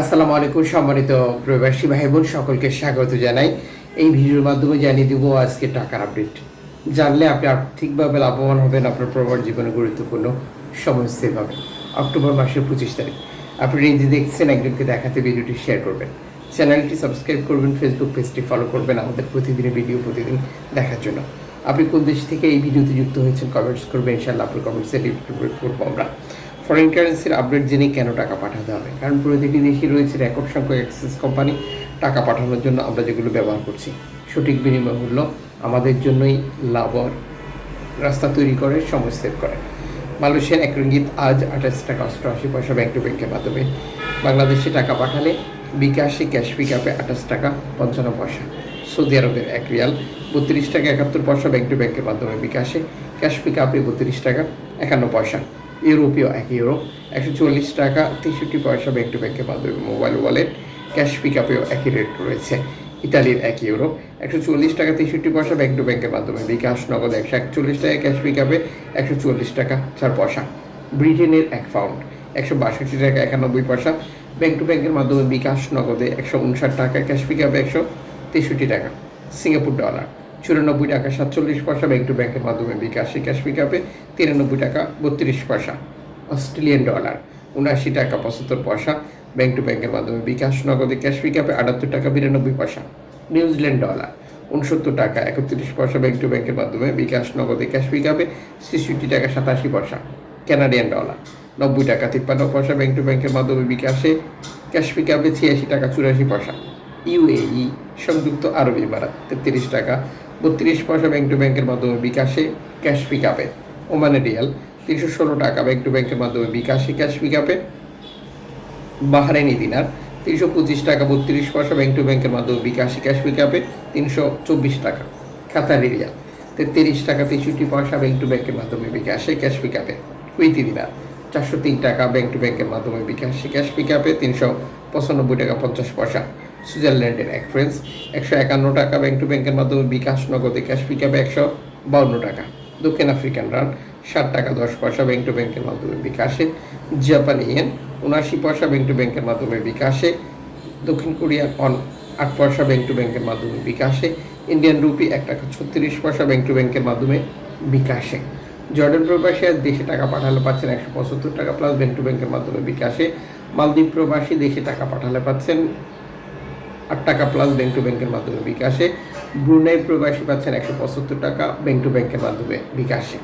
আসসালামু আলাইকুম, সম্মানিত প্রবাসী ভাই বোন সকলকে স্বাগত জানাই। এই ভিডিওর মাধ্যমে জানিয়ে দিব আজকে টাকার আপডেট। জানলে আপনি আর্থিকভাবে লাভবান হবেন, আপনার প্রবাস জীবনে গুরুত্বপূর্ণ সময় হবে। অক্টোবর মাসের পঁচিশ তারিখ। আপনি নিজে দেখছেন, একজনকে দেখাতে ভিডিওটি শেয়ার করবেন। চ্যানেলটি সাবস্ক্রাইব করবেন ফেসবুক পেজটি ফলো করবেন, আমাদের প্রতিদিনের ভিডিও প্রতিদিন দেখার জন্য। আপনি কোন দেশ থেকে এই ভিডিওতে যুক্ত হয়েছেন কমেন্টস করবেন ইনশাল্লাহ আপনার কমেন্টসে করব আমরা। ফরেন কারেন্সির আপডেট জেনে কেন টাকা পাঠাতে হবে? কারণ প্রতিটি দেশে রয়েছে রেকর্ড সংখ্যক অ্যাক্সেস কোম্পানি টাকা পাঠানোর জন্য আমরা যেগুলো ব্যবহার করছি। সঠিক বিনিময় মূল্য আমাদের জন্যই লাভ রাস্তা তৈরি করে, সময় সেভ করে। মালয়েশিয়ান এক রিঙ্গিত আজ আঠাশ টাকা অষ্টআশি পয়সা ব্যাংক টু ব্যাংকের মাধ্যমে বাংলাদেশে টাকা পাঠালে বিকাশে ক্যাশ পিকআপে আঠাশ টাকা পঞ্চান্ন পয়সা। সৌদি আরবের এক রিয়াল বত্রিশ টাকা একাত্তর পয়সা ব্যাংক টু ব্যাংকের মাধ্যমে বিকাশে ক্যাশ পিকআপে বত্রিশ টাকা একান্ন পয়সা। ইউরোপীয় এক ইউরো, একশো চল্লিশ টাকা, তেষট্টি পয়সা ব্যাংক টু ব্যাংকের মাধ্যমে মোবাইল ওয়ালেট ক্যাশ পিকআপেও একই রেট রয়েছে। ইতালির এক ইউরো, একশো চল্লিশ টাকা, তেষট্টি পয়সা ব্যাংক টু ব্যাংকের মাধ্যমে বিকাশ, নগদ একশো একচল্লিশ টাকা ক্যাশ পিকআপে একশো চল্লিশ টাকা, চার পয়সা। ব্রিটেনের এক পাউন্ড একশো বাষট্টি টাকা, একানব্বই পয়সা ব্যাংক টু ব্যাংকের মাধ্যমে বিকাশ, নগদে একশো উনষাট টাকা ক্যাশ পিক আপে একশো তেষট্টি টাকা, সিঙ্গাপুর ডলার চুরানব্বই টাকা, সাতচল্লিশ পয়সা ব্যাংক টু ব্যাংকের মাধ্যমে বিকাশে ক্যাশ পিকআপে তিরানব্বই টাকা, বত্রিশ পয়সা অস্ট্রেলিয়ান ডলার উনআশি টাকা, পঁচাত্তর পয়সা ব্যাংক টু ব্যাংকের মাধ্যমে বিকাশ, নগদে ক্যাশ পিকআপে আটাত্তর টাকা, বিরানব্বই পয়সা নিউজিল্যান্ড ডলার উনসত্তর টাকা, একত্রিশ পয়সা ব্যাংক টু ব্যাংকের মাধ্যমে বিকাশ, নগদে ক্যাশ পিকআপে ছেষট্টি টাকা, সাতাশি পয়সা কানাডিয়ান ডলার নব্বই টাকা, তিপ্পান্ন পয়সা ব্যাংক টু ব্যাংকের মাধ্যমে বিকাশে ক্যাশ পিকআপে ছিয়াশি টাকা, চুরাশি পয়সা ইউএই সংযুক্ত আরব ইমারাত তেত্রিশ টাকা বত্রিশ পয়সা ব্যাংক টু ব্যাংকের মাধ্যমে বিকাশে ক্যাশ পিকআপে ওমানে রিয়াল তিনশো ষোলো টাকা ব্যাংক টু ব্যাংকের মাধ্যমে বিকাশে ক্যাশ পিক আপে বাহারাইনি দিনার তিনশো পঁচিশ টাকা বত্রিশ পয়সা ব্যাংক টু ব্যাংকের মাধ্যমে বিকাশে ক্যাশ পিক আপে তিনশো চব্বিশ টাকা। খাতারি রিয়াল তেত্রিশ টাকা তেষট্টি পয়সা ব্যাংক টু ব্যাংকের মাধ্যমে বিকাশে ক্যাশ পিক আপে কুইতি দিনার চারশো তিন টাকা ব্যাংক টু ব্যাংকের মাধ্যমে বিকাশে ক্যাশ পিক আপে তিনশো পঁচানব্বই টাকা পঞ্চাশ পয়সা। সুইজারল্যান্ডের এক ফ্রেন্স একশো একান্ন টাকা ব্যাংক টু ব্যাংকের মাধ্যমে বিকাশ, নগদে ক্যাশ পিকআপে একশো বাউন্ন টাকা। দক্ষিণ আফ্রিকান রান ষাট টাকা দশ পয়সা ব্যাংক টু ব্যাংকের মাধ্যমে বিকাশে। জাপানি ইয়েন উনআশি পয়সা ব্যাংক টু ব্যাংকের মাধ্যমে বিকাশে। দক্ষিণ কোরিয়ান অন আট পয়সা ব্যাংক টু ব্যাংকের মাধ্যমে বিকাশে। ইন্ডিয়ান রুপি এক টাকা ছত্রিশ পয়সা ব্যাংক টু ব্যাংকের মাধ্যমে বিকাশে। জর্ডান প্রবাসী আজ দেশে টাকা পাঠালে পাচ্ছেন একশো পঁচাত্তর টাকা প্লাস ব্যাংক টু ব্যাংকের মাধ্যমে বিকাশে। মালদ্বীপ প্রবাসী দেশে টাকা পাঠালে পাচ্ছেন আট টাকা প্লাস ব্যাংক টু ব্যাংকের মাধ্যমে বিকাশে। ব্রুনাই প্রবাসী পাচ্ছেন একশো পঁচাত্তর টাকা ব্যাংক টু ব্যাংকের মাধ্যমে বিকাশে।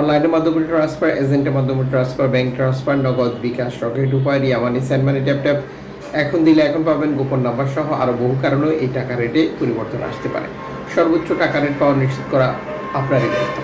অনলাইনের মাধ্যমে ট্রান্সফার এজেন্টের মাধ্যমে ট্রান্সফার ব্যাংক ট্রান্সফার নগদ bKash Rocket Upay রিয়ামানি স্যানমানি tap tap এখন দিলে এখন পাবেন গোপন নাম্বার সহ আরও বহু কারণেও এই টাকা রেটে পরিবর্তন আসতে পারে। সর্বোচ্চ টাকা রেট পাওয়া নিশ্চিত করা আপনারই দায়িত্ব